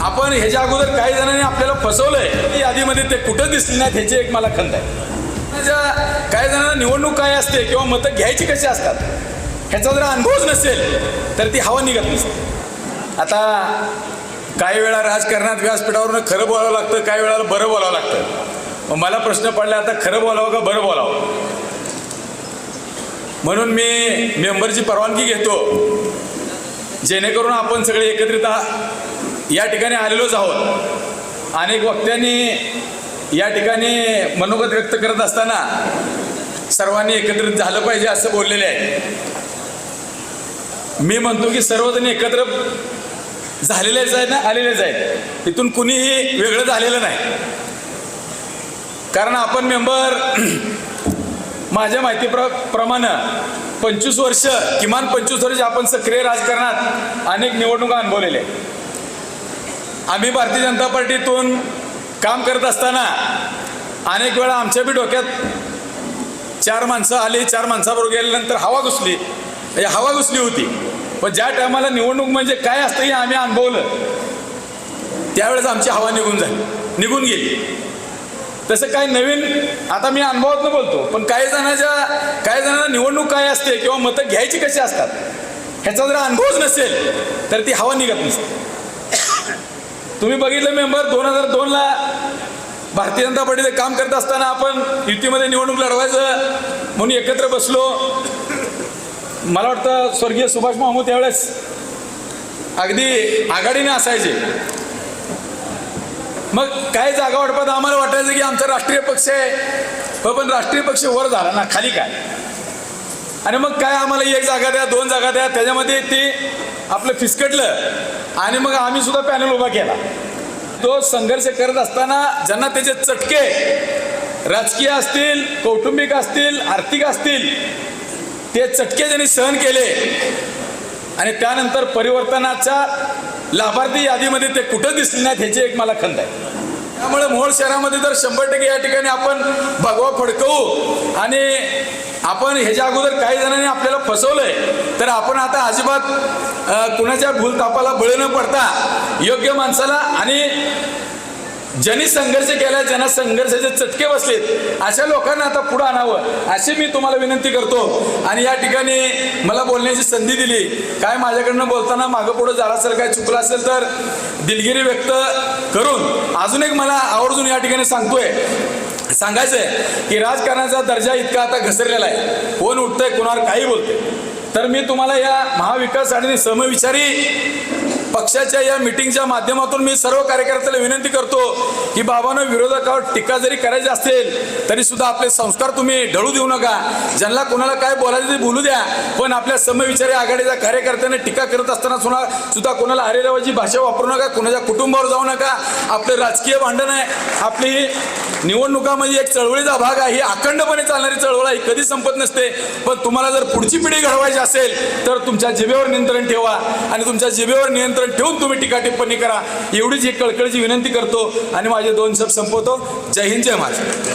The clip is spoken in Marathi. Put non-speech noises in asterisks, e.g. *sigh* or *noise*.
आपण ह्याच्या अगोदर काही जणांनी आपल्याला फसवलंय. की यादीमध्ये ते कुठं दिसले नाहीत ह्याची एक मला खंत आहे. ज्या काही जणांना निवडणूक काय असते किंवा मतं घ्यायची कशी असतात ह्याचा जर अनुभवच नसेल तर ती हवा निघत नसते. आता काही वेळा राजकारणात व्यासपीठावरून खरं बोलावं लागतं काही वेळाला बरं बोलावं लागतं. मग मला प्रश्न पडला आता खरं बोलावं का बरं बोलावं? म्हणून मी मेंबरची परवानगी घेतो. जेणेकरून आपण सगळे एकत्रित या ठिकाणी आलेलोच आहोत. अनेक वक्त्यांनी या ठिकाणी मनोगत व्यक्त करत असताना सर्वांनी एकत्रित झालं पाहिजे असं बोललेले आहे. मी म्हणतो की सर्वजण एकत्र झालेलेच आहेत ना आलेलेच आहेत. इथून कुणीही वेगळं झालेलं नाही. कारण आपण मेंबर *clears throat* माझ्या माहितीप्र प्रमाणे पंचवीस वर्ष किमान पंचवीस वर्ष आपण सक्रिय राजकारणात अनेक निवडणुका अनुभवलेल्या आहेत. आम्ही भारतीय जनता पार्टीतून काम करत असताना अनेक वेळा आमच्या बी डोक्यात चार माणसं आली चार माणसाबरोबर गेल्यानंतर हवा घुसली. म्हणजे हवा घुसली होती. पण ज्या टायमाला निवडणूक म्हणजे काय असतं हे आम्ही अनुभवलं. त्यावेळेस आमची हवा निघून झाली. निघून गेली. तसं काही नवीन आता मी अनुभवातनं बोलतो पण काही जणांच्या काही जणांना निवडणूक काय असते किंवा मतं घ्यायची कशी असतात ह्याचा जर अनुभवच नसेल तर ती हवा निघत नसते. तुम्ही बघितलं मेंबर दोन हजार दोनला भारतीय जनता पार्टीचं काम करत असताना आपण युतीमध्ये निवडणूक लढवायचं म्हणून एकत्र बसलो. मला वाटतं स्वर्गीय सुभाष मामू त्यावेळेस अगदी आघाडीने असायचे. मग काय जागा वाटपात आम्हाला वाटायचं की आमचा राष्ट्रीय पक्ष आहे. हो, पण राष्ट्रीय पक्ष वर झाला ना खाली काय? आणि मग काय आम्हाला एक जागा द्या दोन जागा द्या त्याच्यामध्ये ती आपलं फिसकटलं. आणि मग आम्ही सुद्धा पॅनल उभा केला. तो संघर्ष करत असताना ज्यांना त्याचे चटके राजकीय असतील कौटुंबिक असतील आर्थिक असतील ते चटके ज्यांनी सहन केले. आणि त्यानंतर परिवर्तनाच्या लाभार्थी यादीमध्ये ते कुठं दिसले नाहीत ह्याची एक मला खंत आहे. त्यामुळे मोहोळ शहरामध्ये तर शंभर टक्के या ठिकाणी आपण भगवा फडकवू आणि आपण ह्याच्या अगोदर काही जणांनी आपल्याला फसवलंय तर आपण आता अजिबात कुणाच्या भूलतापाला बळी न पडता योग्य माणसाला आणि ज्यांनी संघर्ष केला ज्यांना संघर्षाचे चटके बसलेत अशा लोकांना आता पुढं आणावं अशी मी तुम्हाला विनंती करतो. आणि या ठिकाणी मला बोलण्याची संधी दिली. काय माझ्याकडनं बोलताना मागं पुढं झालं असेल काय चुकलं असेल तर दिलगिरी व्यक्त करून अजून एक मला आवर्जून या ठिकाणी सांगतोय. सांगायचंय की राजकारणाचा दर्जा इतका आता घसरलेला आहे. कोण उठतंय कोणावर काही बोलतंय. तर मी तुम्हाला या महाविकास आणि समविचारी पक्षाच्या या मिटिंगच्या माध्यमातून मी सर्व कार्यकर्त्याला विनंती करतो की बाबानं विरोधकावर टीका जरी करायची असेल तरी सुद्धा आपले संस्कार तुम्ही ढळू देऊ नका. ज्यांना कोणाला काय बोलायचं ते बोलू द्या. पण आपल्या समविचारी आघाडीच्या कार्यकर्त्याने टीका करत असताना सुद्धा सुद्धा कोणाला हरेरावाची भाषा वापरू नका कोणाच्या कुटुंबावर जाऊ नका. आपलं राजकीय भांडण आहे. आपली निवडणुकामध्ये निवडणुका म्हणजे एक चळवळीचा भाग आहे. ही अखंडपणे चालणारी चळवळ आहे. कधी संपत नसते. पण तुम्हाला जर पुढची पिढी घडवायची असेल तर तुमच्या जिभेवर नियंत्रण ठेवा. आणि तुमच्या जिभेवर नियंत्रण ठेवून तुम्ही टीका टिप्पणी करा. एवढीच एक कळकळीची विनंती करतो आणि माझे दोन शब्द संपवतो. जय हिंद जय महाराष्ट्र.